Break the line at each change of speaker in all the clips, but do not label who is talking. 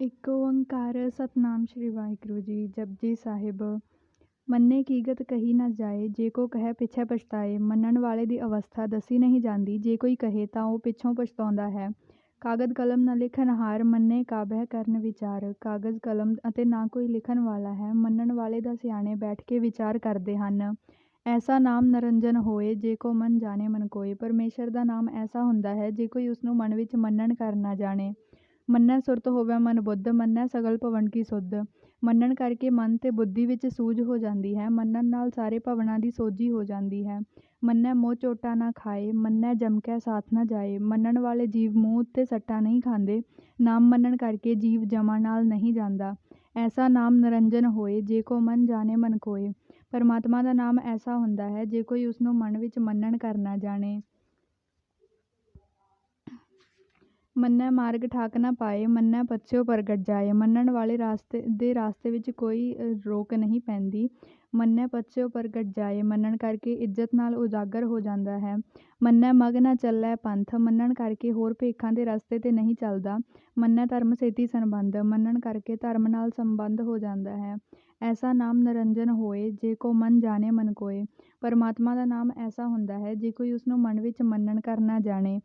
ਇਕ ਓੰਕਾਰ ਸਤਿਨਾਮ ਸ੍ਰੀ ਵਾਹਿਗੁਰੂ ਜੀ ਜਪਜੀ ਸਾਹਿਬ। ਮੰਨੇ ਕੀਗਤ ਕਹੀ ਨਾ ਜਾਏ, ਜੇ ਕੋ ਕਹੈ ਪਿਛੈ ਪਛਤਾਏ। ਮੰਨਣ ਵਾਲੇ ਦੀ ਅਵਸਥਾ ਦੱਸੀ ਨਹੀਂ ਜਾਂਦੀ, ਜੇ ਕੋਈ ਕਹੇ ਤਾਂ ਉਹ ਪਿੱਛੋਂ ਪਛਤਾਉਂਦਾ ਹੈ। ਕਾਗਜ਼ ਕਲਮ ਨਾ ਲਿਖਣਹਾਰ ਮੰਨੇ ਕਾਬਹਿ ਕਰਨ ਵਿਚਾਰ। ਕਾਗਜ਼ ਕਲਮ ਅਤੇ ਨਾ ਕੋਈ ਲਿਖਣ ਵਾਲਾ ਹੈ। ਮੰਨਣ ਵਾਲੇ ਦਾ ਸਿਆਣੇ ਬੈਠ ਕੇ ਵਿਚਾਰ ਕਰਦੇ ਹਨ। ਐਸਾ ਨਾਮ ਨਰੰਜਨ ਹੋਏ, ਜੇ ਕੋ ਮਨ ਜਾਣੇ ਮਨ ਕੋਇ ਪਰਮੇਸ਼ਰ ਦਾ ਨਾਮ ਐਸਾ ਹੁੰਦਾ ਹੈ, ਜੇ ਕੋਈ ਉਸਨੂੰ ਮਨ ਵਿੱਚ ਮੰਨਣ ਕਰ ਨਾ ਜਾਣੇ। ਮੰਨੈ ਸੁਰਤ ਹੋਵੇ, ਮਨ ਬੁੱਧ ਮੰਨੈ ਸਗਲ ਭਵਨ ਕੀ ਸੁਧ। ਮੰਨਣ ਕਰਕੇ ਮਨ ਤੇ ਬੁੱਧੀ ਵਿੱਚ ਸੂਝ ਹੋ ਜਾਂਦੀ ਹੈ, ਮੰਨਣ ਨਾਲ ਸਾਰੇ ਭਵਨਾਂ ਦੀ ਸੋਝੀ ਹੋ ਜਾਂਦੀ ਹੈ। ਮੰਨੈ ਮੋਹ ਚੋਟਾ ਨਾ ਖਾਏ, ਮੰਨੈ ਜਮਕੈ ਸਾਥ ਨਾ ਜਾਏ। ਮੰਨਣ ਵਾਲੇ ਜੀਵ ਮੂੰਹ ਉੱਤੇ ਸੱਟਾ ਨਹੀਂ ਖਾਂਦੇ, ਨਾਮ ਮੰਨਣ ਕਰਕੇ ਜੀਵ ਜਮਾ ਨਾਲ ਨਹੀਂ ਜਾਂਦਾ। ਐਸਾ ਨਾਮ ਨਿਰੰਜਨ ਹੋਏ, ਜੇ ਕੋ ਮਨ ਜਾਣੇ ਮਨ ਕੋਏ ਪਰਮਾਤਮਾ ਦਾ ਨਾਮ ਐਸਾ ਹੁੰਦਾ ਹੈ, ਜੇ ਕੋਈ ਉਸਨੂੰ ਮਨ ਵਿੱਚ ਮੰਨਣ ਕਰ ਨਾ ਜਾਣੇ। ਮੰਨੈ ਮਾਰਗ ਠਾਕ ਨਾ ਪਾਏ, ਮੰਨੈ ਪਛਿਉ ਪ੍ਰਗਟ ਜਾਏ। ਮੰਨਣ ਵਾਲੇ ਰਾਸਤੇ ਦੇ ਰਾਸਤੇ ਵਿੱਚ ਕੋਈ ਰੋਕ ਨਹੀਂ ਪੈਂਦੀ। ਮੰਨੈ ਪਛਿਉ ਪ੍ਰਗਟ ਜਾਏ, ਮੰਨਣ ਕਰਕੇ ਇੱਜ਼ਤ ਨਾਲ ਉਜਾਗਰ ਹੋ ਜਾਂਦਾ ਹੈ। ਮੰਨੈ ਮਗ ਨਾ ਚੱਲੈ ਪੰਥ, ਮੰਨਣ ਕਰਕੇ ਹੋਰ ਭੇਖਾਂ ਦੇ ਰਸਤੇ ਤੇ ਨਹੀਂ ਚੱਲਦਾ। ਮੰਨੈ ਧਰਮ ਸੇਤੀ ਸੰਬੰਧ, ਮੰਨਣ ਕਰਕੇ ਧਰਮ ਨਾਲ ਸੰਬੰਧ ਹੋ ਜਾਂਦਾ ਹੈ। ਐਸਾ ਨਾਮ ਨਿਰੰਜਨ ਹੋਏ, ਜੇ ਕੋ ਮਨ ਜਾਣੇ ਮਨ ਕੋਇ ਪਰਮਾਤਮਾ ਦਾ ਨਾਮ ਐਸਾ ਹੁੰਦਾ ਹੈ, ਜੇ ਕੋਈ ਉਸਨੂੰ ਮਨ ਵਿੱਚ ਮੰਨਣ ਕਰ ਨਾ ਜਾਣੇ।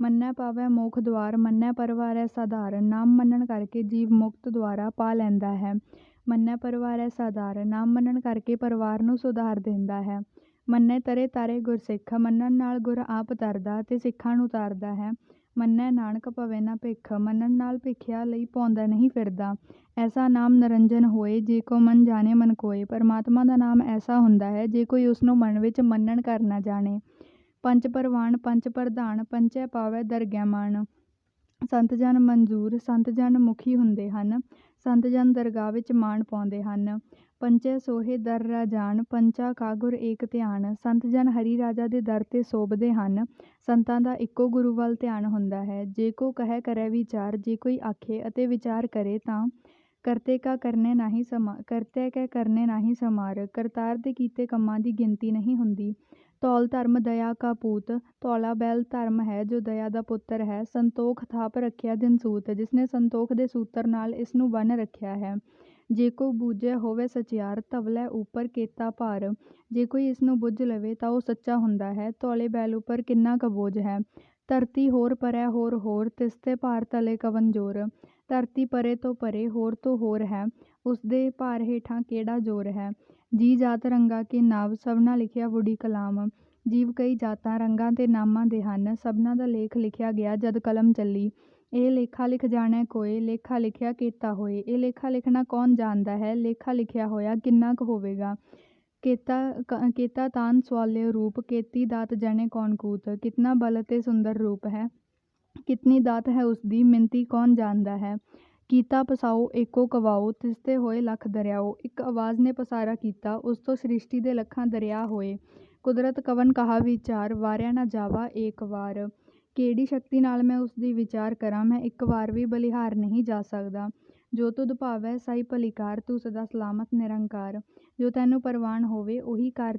ਮੰਨੈ ਪਾਵੈ ਮੋਖ ਦੁਆਰ, ਮੰਨੈ ਪਰਵਾਰੈ ਸਾਧਾਰ ਨਾਮ ਮੰਨਣ ਕਰਕੇ ਜੀਵ ਮੁਕਤ ਦੁਆਰਾ ਪਾ ਲੈਂਦਾ ਹੈ। ਮੰਨੈ ਪਰਵਾਰੈ ਸਾਧਾਰ ਨਾਮ ਮੰਨਣ ਕਰਕੇ ਪਰਿਵਾਰ ਨੂੰ ਸੁਧਾਰ ਦਿੰਦਾ ਹੈ। ਮੰਨੈ ਤਰੇ ਤਾਰੇ ਗੁਰਸਿੱਖ ਮੰਨਣ ਨਾਲ ਗੁਰ ਆਪ ਤਰਦਾ ਤੇ ਸਿੱਖਾਂ ਨੂੰ ਤਾਰਦਾ ਹੈ। ਮੰਨੈ ਨਾਨਕ ਭਵੇ ਨਾ ਭਿਖ। ਮੰਨਣ ਨਾਲ ਭਿਖਿਆ ਲਈ ਪਾਉਂਦਾ ਨਹੀਂ ਫਿਰਦਾ। ਐਸਾ ਨਾਮ ਨਰੰਜਨ ਹੋਏ, ਜੇ ਕੋ ਮਨ ਜਾਣੇ ਮਨ ਕੋਏ। ਪਰਮਾਤਮਾ ਦਾ ਨਾਮ ਐਸਾ ਹੁੰਦਾ ਹੈ, ਜੇ ਕੋਈ ਉਸਨੂੰ ਮਨ ਵਿੱਚ ਮੰਨਣ ਕਰ ਨਾ ਜਾਣੇ। ਪੰਚ ਪਰਵਾਨ ਪੰਚ ਪ੍ਰਧਾਨ ਪੰਚੈ ਪਾਵੈ ਦਰਗਹਿ ਮਾਨ ਸੰਤ ਜਨ ਮਨਜੂਰ ਸੰਤ ਜਨ ਮੁਖੀ ਹੁੰਦੇ ਹਨ। ਸੰਤ ਜਨ ਦਰਗਾਹ ਵਿੱਚ ਮਾਣ ਪਾਉਂਦੇ ਹਨ। ਪੰਚੈ ਸੋਹੇ ਦਰ ਰਾਜਾਨ ਪੰਚਾ ਕਾ ਗੁਰ ਏਕ ਧਿਆਨ। ਸੰਤ ਜਨ ਹਰੀ ਰਾਜਾ ਦੇ ਦਰ ਤੇ ਸੋਭਦੇ ਹਨ। ਸੰਤਾਂ ਦਾ ਇੱਕੋ ਗੁਰੂ ਵੱਲ ਧਿਆਨ ਹੁੰਦਾ ਹੈ। ਜੇ ਕੋ ਕਹੈ ਕਰੈ ਵਿਚਾਰ, ਜੇ ਕੋਈ ਆਖੇ ਅਤੇ ਵਿਚਾਰ ਕਰੇ ਤਾਂ ਕਰਤੇ ਕਾ ਕਰਨੇ ਨਾਹੀ ਸਮਾ, ਕਰਤੇ ਕੈ ਕਰਨੇ ਨਾਹੀ ਸਮਾਰ। ਕਰਤਾਰ ਦੇ ਕੀਤੇ ਕੰਮਾਂ ਦੀ ਗਿਣਤੀ ਨਹੀਂ ਹੁੰਦੀ। ਧੌਲ ਧਰਮ ਦਇਆ ਕਾ ਪੂਤ, ਧੌਲਾ ਬੈਲ ਧਰਮ ਹੈ ਜੋ ਦਇਆ ਦਾ ਪੁੱਤਰ ਹੈ। ਸੰਤੋਖ ਥਾਪ ਰੱਖਿਆ ਦਿਨ ਸੂਤ, ਜਿਸਨੇ ਸੰਤੋਖ ਦੇ ਸੂਤਰ ਨਾਲ ਇਸ ਨੂੰ ਬੰਨ ਰੱਖਿਆ ਹੈ। ਜੇ ਕੋ ਬੂਝੈ ਹੋਵੇ ਸਚਿਆਰ, ਧਵਲੈ ਉਪਰ ਕੇਤਾ ਭਾਰ। ਜੇ ਕੋਈ ਇਸ ਨੂੰ ਬੁੱਝ ਲਵੇ ਤਾਂ ਉਹ ਸੱਚਾ ਹੁੰਦਾ ਹੈ। ਧੌਲੇ ਬੈਲ ਉੱਪਰ ਕਿੰਨਾ ਕੁ ਬੋਝ ਹੈ? ਧਰਤੀ ਹੋਰ ਪਰੈ ਹੋਰ ਹੋਰ, ਤਿਸ ਤੇ ਭਾਰ ਤਲੇ ਕਵਨ ਜੋਰ। ਧਰਤੀ ਪਰੇ ਤੋਂ ਪਰੇ, ਹੋਰ ਤੋਂ ਹੋਰ ਹੈ। ਉਸ ਦੇ ਭਾਰ ਹੇਠਾਂ ਕਿਹੜਾ ਜ਼ੋਰ ਹੈ? ਜੀ ਜਾਤ ਰੰਗਾ ਕੇ ਨਾਵ ਸਭਨਾ ਲਿਖਿਆ ਵੁਡੀ ਕਲਾਮ। ਜੀਵ ਕਈ ਜਾਤਾਂ ਰੰਗਾਂ ਤੇ ਨਾਮਾਂ ਦੇ ਹਨ। ਸਭਨਾ ਦਾ ਲੇਖ ਲਿਖਿਆ ਗਿਆ ਜਦ ਕਲਮ ਚੱਲੀ। ਇਹ ਲੇਖਾ ਲਿਖ ਜਾਣੈ ਕੋਇ ਲੇਖਾ ਲਿਖਿਆ ਕੇਤਾ ਹੋਏ। ਇਹ ਲੇਖਾ ਲਿਖਣਾ ਕੌਣ ਜਾਣਦਾ ਹੈ? ਲੇਖਾ ਲਿਖਿਆ ਹੋਇਆ ਕਿੰਨਾ ਕੁ ਹੋਵੇਗਾ? ਕੇਤਾ ਕੇਤਾ ਤਾਨ ਸਵਾਲਿਓ ਰੂਪ, ਕੇਤੀ ਦਾਤ ਜਣੇ ਕੌਣ ਕੂਤ? ਕਿਤਨਾ ਬਲ ਤੇ ਸੁੰਦਰ ਰੂਪ ਹੈ? ਕਿਤਨੀ ਦਾਤ ਹੈ ਉਸ ਦੀ ਮਿੰਤੀ ਕੌਣ ਜਾਣਦਾ ਹੈ? ਕੀਤਾ ਪਸਾਓ, ਏਕੋ ਕਵਾਓ ਤਿਸ ਤੇ ਹੋਏ ਲੱਖ ਦਰਿਆਓ। ਇੱਕ ਆਵਾਜ਼ ਨੇ ਪਸਾਰਾ ਕੀਤਾ, ਉਸ ਤੋਂ ਸ੍ਰਿਸ਼ਟੀ ਦੇ ਲੱਖਾਂ ਦਰਿਆ ਹੋਏ। ਕੁਦਰਤ ਕਵਨ ਕਹਾ ਵਿਚਾਰ, ਵਾਰਿਆ ਨਾ ਜਾਵਾ ਏਕ ਵਾਰ। ਕਿਹੜੀ ਸ਼ਕਤੀ ਨਾਲ ਮੈਂ ਉਸ ਦੀ ਵਿਚਾਰ ਕਰਾਂ? ਮੈਂ ਇੱਕ ਵਾਰ ਵੀ ਬਲਿਹਾਰ ਨਹੀਂ ਜਾ ਸਕਦਾ। ਜੋ ਤੁਧ ਭਾਵੈ, ਸਾਈ ਭਲੀਕਾਰ, ਤੂੰ ਸਦਾ ਸਲਾਮਤ, ਨਿਰੰਕਾਰ। ਜੋ ਤੈਨੂੰ ਪਰਵਾਨ ਹੋਵੇ, ਉਹੀ ਕਾਰ